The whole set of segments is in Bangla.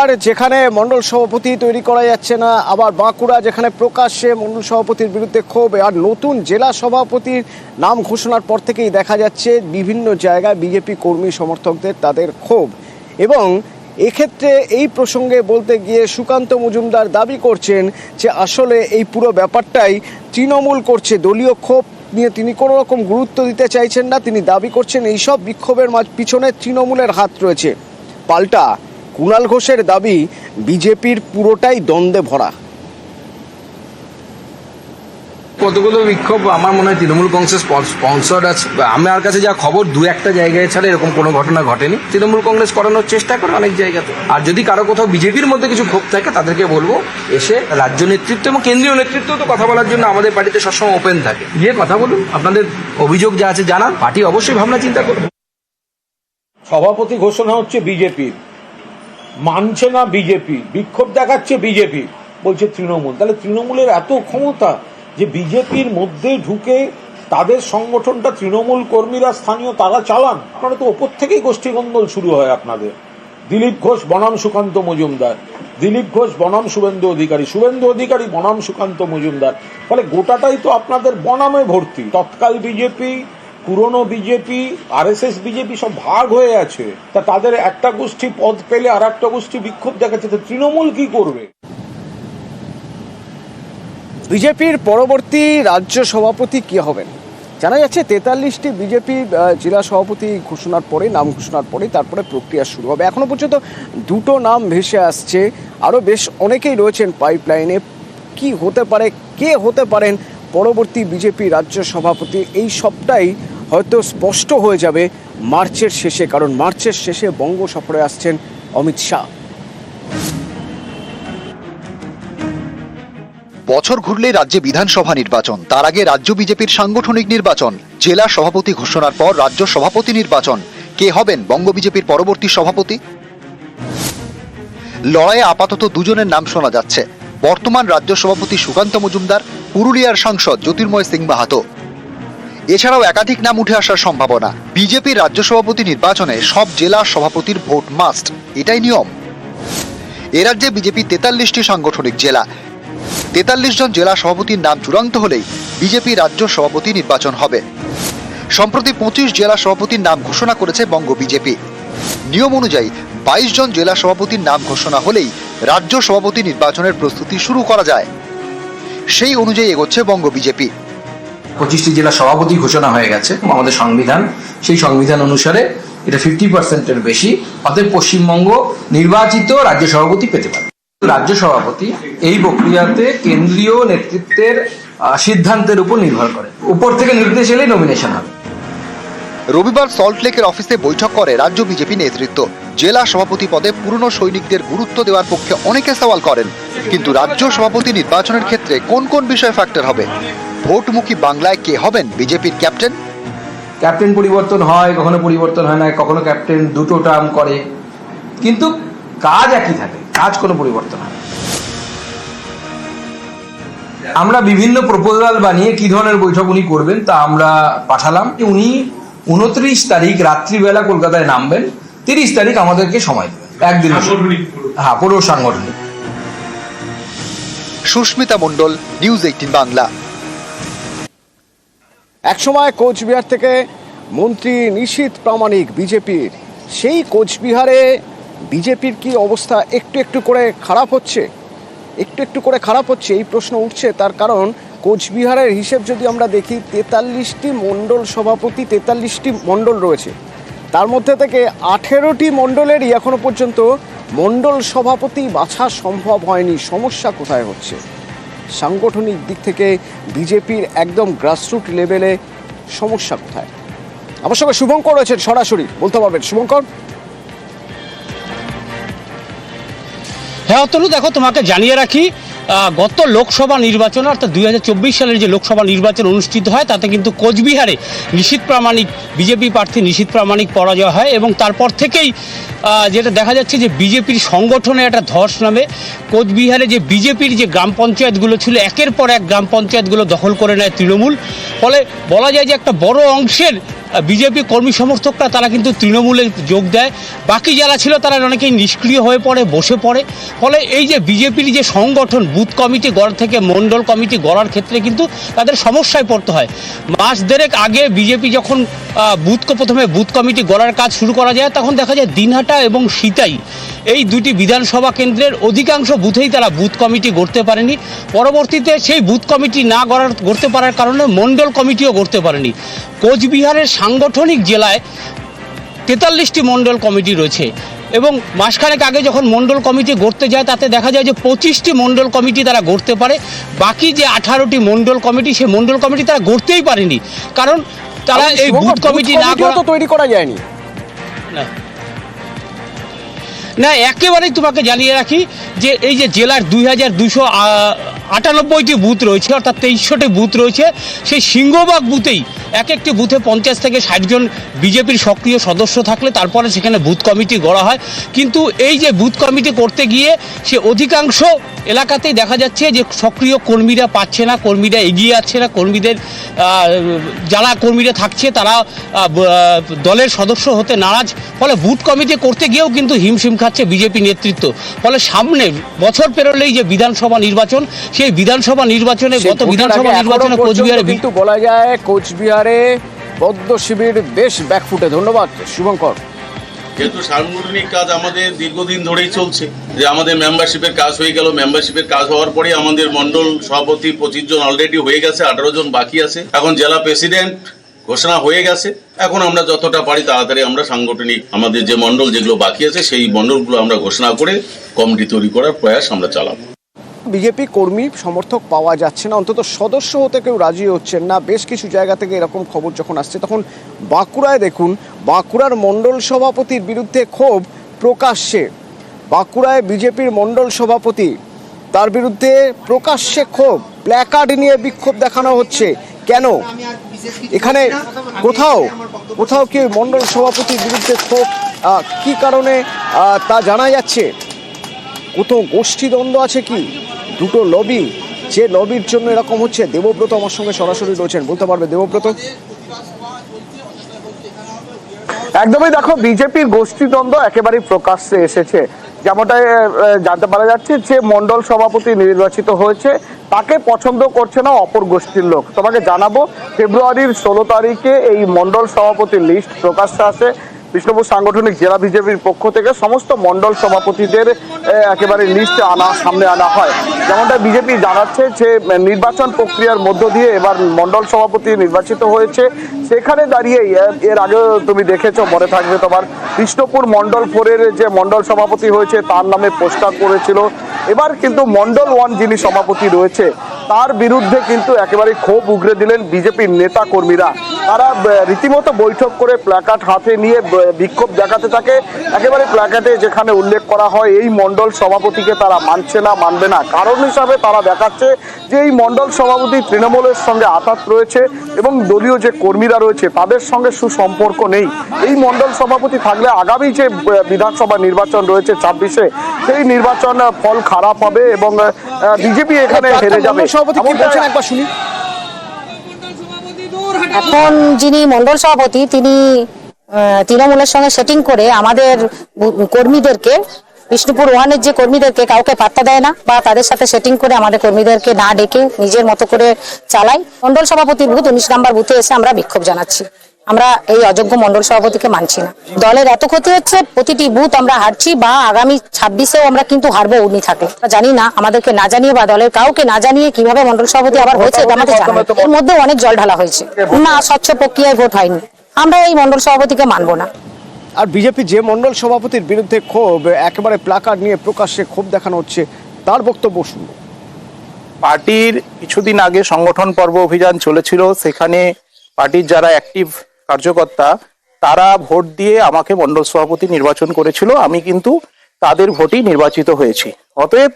আর যেখানে মণ্ডল সভাপতি তৈরি করা যাচ্ছে না, আবার বাঁকুড়া যেখানে প্রকাশ্যে মণ্ডল সভাপতির বিরুদ্ধে ক্ষোভ, আর নতুন জেলা সভাপতির নাম ঘোষণার পর থেকেই দেখা যাচ্ছে বিভিন্ন জায়গায় বিজেপি কর্মী সমর্থকদের তাদের ক্ষোভ। এবং এক্ষেত্রে এই প্রসঙ্গে বলতে গিয়ে সুকান্ত মজুমদার দাবি করছেন যে আসলে এই পুরো ব্যাপারটাই তৃণমূল করছে, দলীয় ক্ষোভ নিয়ে তিনি কোনো রকম গুরুত্ব দিতে চাইছেন না, তিনি দাবি করছেন এইসব বিক্ষোভের পিছনে তৃণমূলের হাত রয়েছে। পাল্টা কুণাল ঘোষের দাবি বিজেপির পুরোটাই দ্বন্দ্বে ভরা। কতগুলো বিক্ষোভ আমার মনে হয় তৃণমূল কংগ্রেস স্পন্সর্ড আছে। আমার কাছে যা খবর দু একটা জায়গায় ছাড়া এরকম কোনো ঘটনা ঘটেনি। তৃণমূল কংগ্রেস করানোর চেষ্টা করে অনেক জায়গাতে। আর যদি কারও কোথাও বিজেপির মধ্যে কিছু ক্ষোভ থাকে তাদেরকে বলব এসে রাজ্য নেতৃত্ব এবং কেন্দ্রীয় নেতৃত্ব তো কথা বলার জন্য আমাদের পার্টিতে সবসময় ওপেন থাকে। গিয়ে কথা বলুন আপনাদের অভিযোগ যা আছে জানান পার্টি অবশ্যই ভাবনা চিন্তা করবে। সভাপতি ঘোষণা হচ্ছে বিজেপির। মানছে না বিজেপি, বিক্ষোভ দেখাচ্ছে বিজেপি, বলছে তৃণমূল। তাহলে তৃণমূলের এত ক্ষমতা যে বিজেপির মধ্যে ঢুকে তাদের সংগঠনটা তৃণমূল কর্মীরা, স্থানীয় তারা চালান, আপনারা তো ওপর থেকেই গোষ্ঠীগন্দল শুরু হয় আপনাদের। দিলীপ ঘোষ, বনাম সুকান্ত মজুমদার। দিলীপ ঘোষ, বনাম শুভেন্দু অধিকারী। শুভেন্দু অধিকারী, বনাম সুকান্ত মজুমদার। ফলে গোটাটাই তো আপনাদের বনামে ভর্তি। তৎকাল বিজেপি পুরনো বিজেপি, আরএসএস বিজেপি সব ভাগ হয়ে আছে। তা তাদের একটা গোষ্ঠী পদ পেলে আর একটা গোষ্ঠী বিক্ষোভ দেখাচ্ছে, তো তৃণমূল কি করবে? বিজেপির পরবর্তী রাজ্য সভাপতি কি হবেন? জানা যাচ্ছে তেতাল্লিশটি বিজেপি জেলা সভাপতি ঘোষণার পরে, নাম ঘোষণার পরে তারপরে প্রক্রিয়া শুরু হবে। এখনও পর্যন্ত দুটো নাম ভেসে আসছে। আরও বেশ অনেকেই রয়েছেন পাইপলাইনে। কি হতে পারে, কে হতে পারেন পরবর্তী বিজেপি রাজ্য সভাপতি, এই সবটাই হয়তো স্পষ্ট হয়ে যাবে মার্চের শেষে, কারণ মার্চের শেষে বঙ্গ সফরে আসছেন অমিত শাহ। বছর ঘুরলে রাজ্যে বিধানসভা নির্বাচন, তার আগে রাজ্য বিজেপির সাংগঠনিক নির্বাচন, জেলা সভাপতি ঘোষণার পর রাজ্য সভাপতি নির্বাচন। কে হবেন বঙ্গ বিজেপির পরবর্তী সভাপতি? লড়াইয়ে আপাতত দুজনের নাম শোনা যাচ্ছে। বর্তমান রাজ্য সভাপতি সুকান্ত মজুমদার, পুরুলিয়ার সাংসদ জ্যোতির্ময় সিং মাহাতো। এছাড়াও একাধিক নাম উঠে আসার সম্ভাবনা। বিজেপির রাজ্য সভাপতি নির্বাচনে সব জেলা সভাপতির ভোট মাস্ট। এটাই নিয়ম। এ রাজ্যে বিজেপি তেতাল্লিশটি সাংগঠনিক জেলা। তেতাল্লিশ জন জেলা সভাপতির নাম চূড়ান্ত হলেই বিজেপি রাজ্য সভাপতি নির্বাচন হবে। সম্প্রতি পঁচিশ জেলা সভাপতির নাম ঘোষণা করেছে বঙ্গ বিজেপি। নিয়ম অনুযায়ী বাইশ জন জেলা সভাপতির নাম ঘোষণা হলেই রাজ্য সভাপতি নির্বাচনের প্রস্তুতি শুরু করা যায়। সেই অনুযায়ী এগোচ্ছে বঙ্গ বিজেপি। পঁচিশটি জেলা সভাপতি ঘোষণা হয়ে গেছে, আমাদের সংবিধান। সেই সংবিধান অনুসারে এটা ফিফটি পার্সেন্টের বেশি, অতএব পশ্চিমবঙ্গ নির্বাচিত রাজ্য সভাপতি পেতে পারে। রাজ্য সভাপতি এই প্রক্রিয়াতে কেন্দ্রীয় নেতৃত্বের সিদ্ধান্তের উপর নির্ভর করে। উপর থেকে নির্দেশ এলেই নমিনেশন হবে। রবিবার সল্টলেকের অফিসে বৈঠক করে রাজ্য বিজেপি নেতৃত্ব। জেলা সভাপতি পদে পুরনো সৈনিকদের গুরুত্ব দেওয়ার পক্ষে অনেকে সওয়াল করেন। কিন্তু রাজ্য সভাপতি নির্বাচনের ক্ষেত্রে কোন কোন বিষয় ফ্যাক্টর হবে? ভোটমুখী বাংলায় কে হবেন বিজেপির ক্যাপ্টেন? ক্যাপ্টেন পরিবর্তন হয় কখনো পরিবর্তন হয় না কখনো ক্যাপ্টেন দুটো টার্ম করে। কিন্তু কাজ একই থাকে কাজ কোনো পরিবর্তন হয় আমরা বিভিন্ন প্রপোজাল বানিয়ে কি ধরনের বৈঠক উনি করবেন তা আমরা পাঠালাম। উনি উনত্রিশ তারিখ রাত্রিবেলা কলকাতায় নামবেন তিরিশ তারিখ আমাদেরকে সময় দেবেন একদিন হ্যাঁ পুরো সাংগঠনিক। Susmita Mondal news eighteen Bangla. একসময় কোচবিহার থেকে মন্ত্রী নিশীত প্রামাণিক বিজেপির। সেই কোচবিহারে বিজেপির কি অবস্থা একটু একটু করে খারাপ হচ্ছে? একটু একটু করে খারাপ হচ্ছে, এই প্রশ্ন উঠছে। তার কারণ কোচবিহারের হিসেব যদি আমরা দেখি, তেতাল্লিশটি মণ্ডল সভাপতি, তেতাল্লিশটি মণ্ডল রয়েছে। তার মধ্যে থেকে আঠেরোটি মণ্ডলেরই এখনও পর্যন্ত মণ্ডল সভাপতি বাছা সম্ভব হয়নি। সমস্যা কোথায় হচ্ছে? সাংগঠনিক দিক থেকে বিজেপির একদম গ্রাসরুট লেভেলে সমস্যা কোথায়? আমার সঙ্গে শুভঙ্কর রয়েছেন সরাসরি, বলতে পারবেন। শুভঙ্কর? হ্যাঁ অতনু, দেখো, তোমাকে জানিয়ে রাখি গত লোকসভা নির্বাচন, অর্থাৎ দুই হাজার চব্বিশ সালের যে লোকসভা নির্বাচন অনুষ্ঠিত হয়, তাতে কিন্তু কোচবিহারে নিশীত প্রামাণিক, বিজেপি প্রার্থী নিশীত প্রামাণিক পরাজয় হয় এবং তারপর থেকেই যেটা দেখা যাচ্ছে যে বিজেপির সংগঠনে একটা ধস নামে। কোচবিহারে যে বিজেপির যে গ্রাম পঞ্চায়েতগুলো ছিল, একের পর এক গ্রাম পঞ্চায়েতগুলো দখল করে নেয় তৃণমূল। ফলে বলা যায় যে একটা বড় অংশের বিজেপি কর্মী সমর্থকরা, তারা কিন্তু তৃণমূলে যোগ দেয়। বাকি যারা ছিল, তারা অনেকেই নিষ্ক্রিয় হয়ে পড়ে, বসে পড়ে। ফলে এই যে বিজেপির যে সংগঠন, বুথ কমিটি গড় থেকে মণ্ডল কমিটি গড়ার ক্ষেত্রে কিন্তু তাদের সমস্যায় পড়তে হয়। মাস দেড়েক আগে বিজেপি যখন বুথ প্রথমে বুথ কমিটি গড়ার কাজ শুরু করা যায়, তখন দেখা যায় দিনহাটা এবং সিতাই এই দুটি বিধানসভা কেন্দ্রের অধিকাংশ বুথেই তারা বুথ কমিটি গড়তে পারেনি। পরবর্তীতে সেই বুথ কমিটি না গড়ার, গড়তে পারার কারণে মণ্ডল কমিটিও গড়তে পারেনি। কোচবিহারের সাংগঠনিক জেলায় তেতাল্লিশটি মণ্ডল কমিটি রয়েছে। এবং মাসখানেক আগে যখন মণ্ডল কমিটি গড়তে যায় তাতে দেখা যায় যে পঁচিশটি মণ্ডল কমিটি তারা গড়তে পারে। বাকি যে আঠারোটি মণ্ডল কমিটি সেই মণ্ডল কমিটি তারা গড়তেই পারেনি। কারণ তারা এই বুথ কমিটি না তো তৈরি করা যায়নি। না। না একেবারেই তোমাকে জানিয়ে রাখি যে এই যে জেলার দুই হাজার দুশো আটানব্বইটি বুথ রয়েছে, অর্থাৎ তেইশশোটি বুথ রয়েছে। সেই সিংহবাগ বুথেই এক একটি বুথে পঞ্চাশ থেকে ষাট জন বিজেপির সক্রিয় সদস্য থাকলে তারপরে সেখানে বুথ কমিটি গড়া হয়। কিন্তু এই যে বুথ কমিটি করতে গিয়ে সে অধিকাংশ এলাকাতেই দেখা যাচ্ছে যে সক্রিয় কর্মীরা পাচ্ছে না, কর্মীরা এগিয়ে যাচ্ছে না, কর্মীদের যারা কর্মীরা থাকছে তারা দলের সদস্য হতে নারাজ। ফলে বুথ কমিটি করতে গিয়েও কিন্তু হিমশিম খাচ্ছে বিজেপি নেতৃত্ব। ফলে সামনে বছর পেরোলেই যে বিধানসভা নির্বাচন সেই বিধানসভা নির্বাচনে গত বিধানসভা নির্বাচনে কোচবিহারে কিন্তু বলা যায় কোচবিহারে বদ্ধ শিবির বেশ ব্যাকফুটে। ধন্যবাদ শুভঙ্কর। যেহেতু সাংগঠনিক কাজ আমাদের দীর্ঘদিন ধরেই চলছে। যে আমাদের মেম্বারশিপের কাজ হয়ে গেল মেম্বারশিপের কাজ হওয়ার পরে আমাদের মন্ডল সভাপতি পঁচিশ জন অলরেডি হয়ে গেছে আঠারো জন বাকি আছে। এখন জেলা প্রেসিডেন্ট ঘোষণা হয়ে গেছে। এখন আমরা যতটা পারি তাড়াতাড়ি আমরা সাংগঠনিক আমাদের যে মন্ডল যেগুলো বাকি আছে সেই মন্ডলগুলো আমরা ঘোষণা করে কমিটি তৈরি করার প্রয়াস আমরা চালাবো। বিজেপি কর্মী, সমর্থক পাওয়া যাচ্ছে না। অন্তত সদস্য হতে কেউ রাজি হচ্ছেন না। বেশ কিছু জায়গা থেকে এরকম খবর যখন আসছে, তখন বাঁকুড়ায় দেখুন, বাঁকুড়ার মণ্ডল সভাপতির বিরুদ্ধে ক্ষোভ প্রকাশ্যে। বাঁকুড়ায় বিজেপির মণ্ডল সভাপতি, তার বিরুদ্ধে প্রকাশ্যে ক্ষোভ, প্ল্যাকার্ড নিয়ে বিক্ষোভ দেখানো হচ্ছে। কেন? এখানে কোথাও কোথাও কি মণ্ডল সভাপতির বিরুদ্ধে ক্ষোভ কি কারণে তা জানা যাচ্ছে? কোথাও গোষ্ঠী দ্বন্দ্ব আছে কি? দুটো লবি যে লবির জন্য এরকম হচ্ছে, দেবব্রত আমার সঙ্গে সরাসরি রয়েছেন, বলতে পারবে দেবব্রত? একদমই দেখো, বিজেপির গোষ্ঠীদ্বন্দ্ব একেবারেই প্রকাশ্যে এসেছে। যেমনটা জানতে পারা যাচ্ছে যে মন্ডল সভাপতি নির্বাচিত হয়েছে, তাকে পছন্দ করছে না অপর গোষ্ঠীর লোক। তোমাকে জানাব, ফেব্রুয়ারির ষোলো তারিখে এই মন্ডল সভাপতির লিস্ট প্রকাশ্যে আসে। বিষ্ণুপুর সাংগঠনিক জেলা বিজেপির পক্ষ থেকে সমস্ত মন্ডল সভাপতিদের একেবারে লিস্ট আনা, সামনে আনা হয়। যেমনটা বিজেপি জানাচ্ছে যে, নির্বাচন প্রক্রিয়ার মধ্য দিয়ে এবার মন্ডল সভাপতি নির্বাচিত হয়েছে। সেখানে দাঁড়িয়ে এর আগে তুমি দেখেছ, মনে থাকবে তোমার, কৃষ্ণপুর মন্ডল ফোরের যে মন্ডল সভাপতি হয়েছে, তার নামে পোস্টার করেছিল। এবার কিন্তু মন্ডল ওয়ান যিনি সভাপতি রয়েছে তার বিরুদ্ধে কিন্তু একেবারে ক্ষোভ উগরে দিলেন বিজেপির নেতা কর্মীরা। তারা রীতিমতো বৈঠক করে প্ল্যাকার্ড হাতে নিয়ে বিক্ষোভ দেখাতে থাকে। একেবারে প্ল্যাকার্ডে যেখানে উল্লেখ করা হয়, এই মন্ডল সভাপতিকে তারা মানছে না, মানবে না। কারণ হিসাবে তারা দেখাচ্ছে যে এই মন্ডল সভাপতি তৃণমূলের সঙ্গে আঘাত রয়েছে এবং দলীয় যে কর্মীরা রয়েছে, তাদের সঙ্গে সুসম্পর্ক নেই। এই মন্ডল সভাপতি থাকলে আগামী যে বিধানসভা নির্বাচন রয়েছে ছাব্বিশে সেই নির্বাচন ফল খারাপ হবে এবং বিজেপি এখানে হেরে যাবে। মণ্ডল সভাপতি কি এমনটাই- বলছেন? একবার শুনি। এখন যিনি মন্ডল সভাপতি তিনি আহ, তৃণমূলের সঙ্গে সেটিং করে আমাদের বু- কর্মীদেরকে বিষ্ণুপুর ওয়ানের যে কর্মীদেরকে কাউকে পাত্তা দেয় না বা তাদের সাথে সেটিং করে আমাদের কর্মীদেরকে না ডেকে নিজের মতো করে চালাই মন্ডল সভাপতির বুথ উনিশ নাম্বার বুথে এসে আমরা বিক্ষোভ জানাচ্ছি। আমরা এই অযোগ্য মন্ডল সভাপতিকে মানছি না। দলের এত ক্ষতি হচ্ছে প্রতিটি বুথ আমরা হারছি বা আগামী ছাব্বিশেও আমরা কিন্তু হারবো উনি থাকে জানি না আমাদেরকে না জানিয়ে বা দলের কাউকে না জানিয়ে কীভাবে মন্ডল সভাপতি আবার হয়েছে এটা আমাদের জানা এর মধ্যে অনেক জল ঢালা হয়েছে। না স্বচ্ছ প্রক্রিয়ায় ভোট হয়নি। আমরা এই মন্ডল সভাপতিকে মানবো না। আর বিজেপি যে মণ্ডল সভাপতির বিরুদ্ধে ক্ষোভ একেবারে প্ল্যাকার্ড নিয়ে প্রকাশ্যে ক্ষোভ দেখানো হচ্ছে তার বক্তব্য শুনব পার্টির কিছুদিন আগে সংগঠন পর্ব অভিযান চলেছিল সেখানে পার্টির যারা অ্যাক্টিভ কার্যকর্তা, তারা ভোট দিয়ে আমাকে মণ্ডল সভাপতি নির্বাচন করেছিল, আমি কিন্তু তাদের ভোটেই নির্বাচিত হয়েছি। অতএব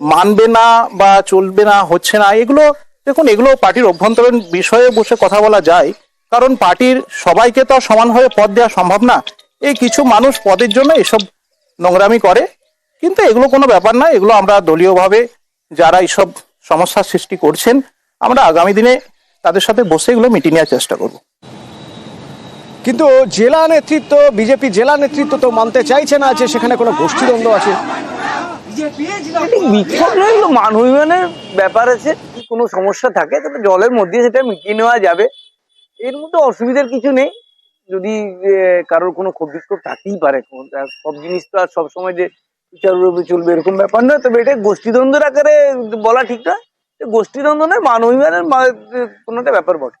মানবে না বা চলবে না, হচ্ছে না, এগুলো, দেখুন, এগুলো পার্টির অভ্যন্তরীণ বিষয়ে বসে কথা বলা যায়, কারণ পার্টির সবাইকে তো সমানভাবে পদ দেওয়া সম্ভব না। এই কিছু মানুষ পদের জন্য এসব নোংরামি করে, কিন্তু এগুলো কোনো ব্যাপার না, এগুলো আমরা দলীয়ভাবে যারা এইসব সমস্যার সৃষ্টি করছেন, আমরা আগামী দিনে তাদের সাথে বসে এগুলো মিটিয়ে নেওয়ার চেষ্টা করব। কিন্তু জেলা নেতৃত্ব, বিজেপি জেলা নেতৃত্ব তো মানতে চাইছে না যে সেখানে কোনো গোষ্ঠীদ্বন্দ্ব আছে। বিক্ষোভ মান অভিমানের ব্যাপার আছে। কোনো সমস্যা থাকে তবে জলের মধ্যে সেটা মিটিয়ে নেওয়া যাবে। এর মধ্যে অসুবিধার কিছু নেই। যদি কারোর কোনো ক্ষোভ থাকতেই পারে সব জিনিস তো আর সবসময় যে সুচারুরূপে চলবে এরকম ব্যাপার নয়। তবে এটা গোষ্ঠীদ্বন্দ্বের আকারে বলা ঠিক এটা গোষ্ঠীদ্বন্দ্ব নয় মান অভিমানের কোনো একটা ব্যাপার বটে।